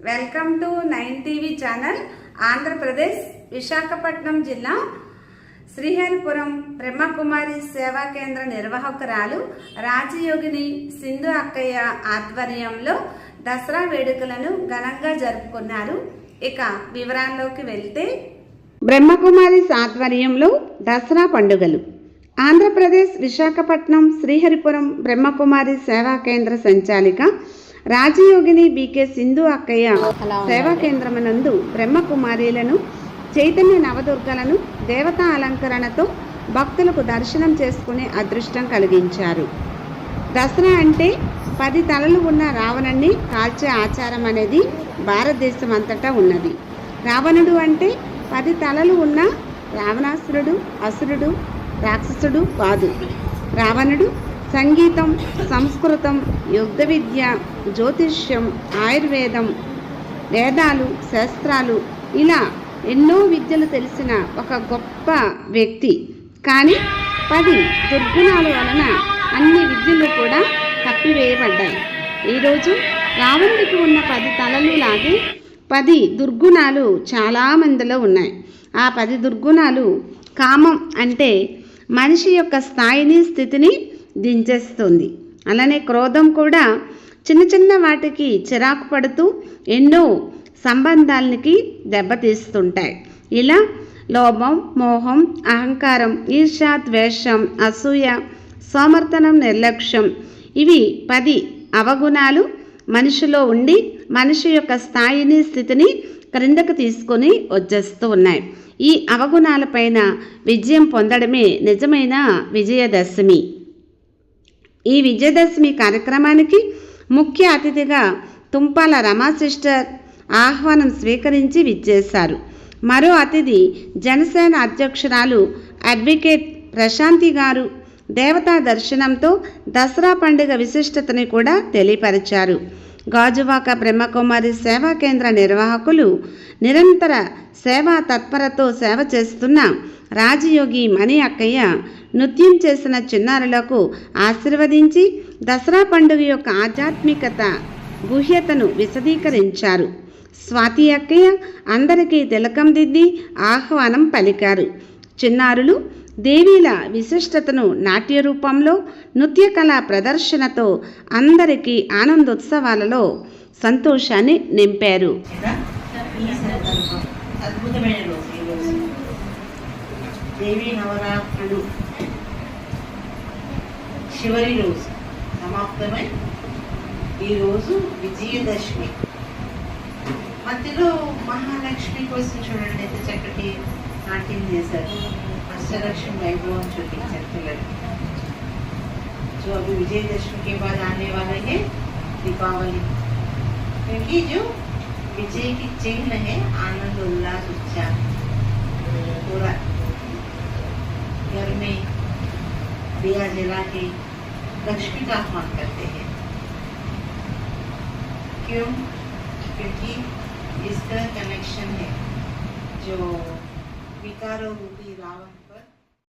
Welcome to nine TV channel Andhra Pradesh Visakhapatnam జిల్లా శ్రీహరిపురం బ్రహ్మకుమారి సేవా కేంద్ర నిర్వాహకురాలు రాజయోగిని సింధు అక్కయ్య ఆధ్వర్యంలో దసరా వేడుకలను ఘనంగా జరుపుకున్నారు. ఇక వివరాల్లోకి వెళ్తే బ్రహ్మకుమారి ఆధ్వర్యంలో దసరా పండుగలు. ఆంధ్రప్రదేశ్ విశాఖపట్నం శ్రీహరిపురం బ్రహ్మకుమారి సేవా కేంద్ర సంచాలిక రాజయోగిని బీకే సింధు అక్కయ్య సేవా కేంద్రమునందు బ్రహ్మకుమారీలను చైతన్య నవదుర్గలను దేవతా అలంకరణతో భక్తులకు దర్శనం చేసుకునే అదృష్టం కలిగించారు. దసరా అంటే పది తలలు ఉన్న రావణుణ్ణి కాల్చే ఆచారం అనేది భారతదేశం అంతటా ఉన్నది. రావణుడు అంటే పది తలలు ఉన్న రావణాసురుడు అసురుడు రాక్షసుడు కాదు. రావణుడు సంగీతం సంస్కృతం యుద్ధ విద్య జ్యోతిష్యం ఆయుర్వేదం వేదాలు శాస్త్రాలు ఇలా ఎన్నో విద్యలు తెలిసిన ఒక గొప్ప వ్యక్తి. కానీ పది దుర్గుణాల వలన అన్ని విద్యలు కూడా తప్పివేయబడ్డాయి. ఈరోజు రావణుడికి ఉన్న పది తలలు లాగే పది దుర్గుణాలు చాలామందిలో ఉన్నాయి. ఆ పది దుర్గుణాలు కామం అంటే మనిషి యొక్క స్థాయిని స్థితిని దించేస్తుంది. అలానే క్రోధం కూడా చిన్న చిన్న వాటికి చిరాకు పడుతూ ఎన్నో సంబంధాలకి దెబ్బతీస్తుంటాయి. ఇలా లోభం మోహం అహంకారం ఈర్ష ద్వేషం అసూయ సోమర్తనం నిర్లక్ష్యం ఇవి పది అవగుణాలు మనిషిలో ఉండి మనిషి యొక్క స్థాయిని స్థితిని క్రిందకు తీసుకొని వచ్చేస్తూ ఉన్నాయి. ఈ అవగుణాలపైన విజయం పొందడమే నిజమైన విజయదశమి. ఈ విజయదశమి కార్యక్రమానికి ముఖ్య అతిథిగా తుంపాల రమా సిస్టర్ ఆహ్వానం స్వీకరించి విచ్చేశారు. మరో అతిథి జనసేన అధ్యక్షురాలు అడ్వకేట్ ప్రశాంతి గారు దేవతా దర్శనంతో దసరా పండుగ విశిష్టతని కూడా తెలియపరిచారు. గాజువాక బ్రహ్మకుమారి సేవా కేంద్ర నిర్వాహకులు నిరంతర సేవా తత్పరతో సేవ చేస్తున్న రాజయోగి మణి అక్కయ్య నృత్యం చేసిన చిన్నారులకు ఆశీర్వదించి దసరా పండుగ యొక్క ఆధ్యాత్మికత గుహ్యతను విశదీకరించారు. స్వాతి అక్కయ్య అందరికీ తిలకం దిద్ది ఆహ్వానం పలికారు. చిన్నారులు దేవీల విశిష్టతను నాట్య రూపంలో నృత్య కళా ప్రదర్శనతో అందరికీ ఆనందోత్సవాలలో సంతోషాన్ని నింపారు. దేవీ నవరాత్రులు చివరి రోజు. సమాప్తమై ఈరోజు విజయదశమి. మధ్యలో మహాలక్ష్మి కోసం చూడండి ఎంత చక్కటి నాట్యం చేశారు అష్టలక్ష్మి వైభవం చూపించారు పిల్లలు जो अभी विजयदशमी के बाद आने वाला है दीपावली क्योंकि जो विजय की चिन्ह है आनंद उल्लास उत्साह पूरा घर में दिया जला के लक्ष्मी का आह्वान करते हैं क्यों क्योंकि इसका कनेक्शन है जो विकारो रूपी रावण।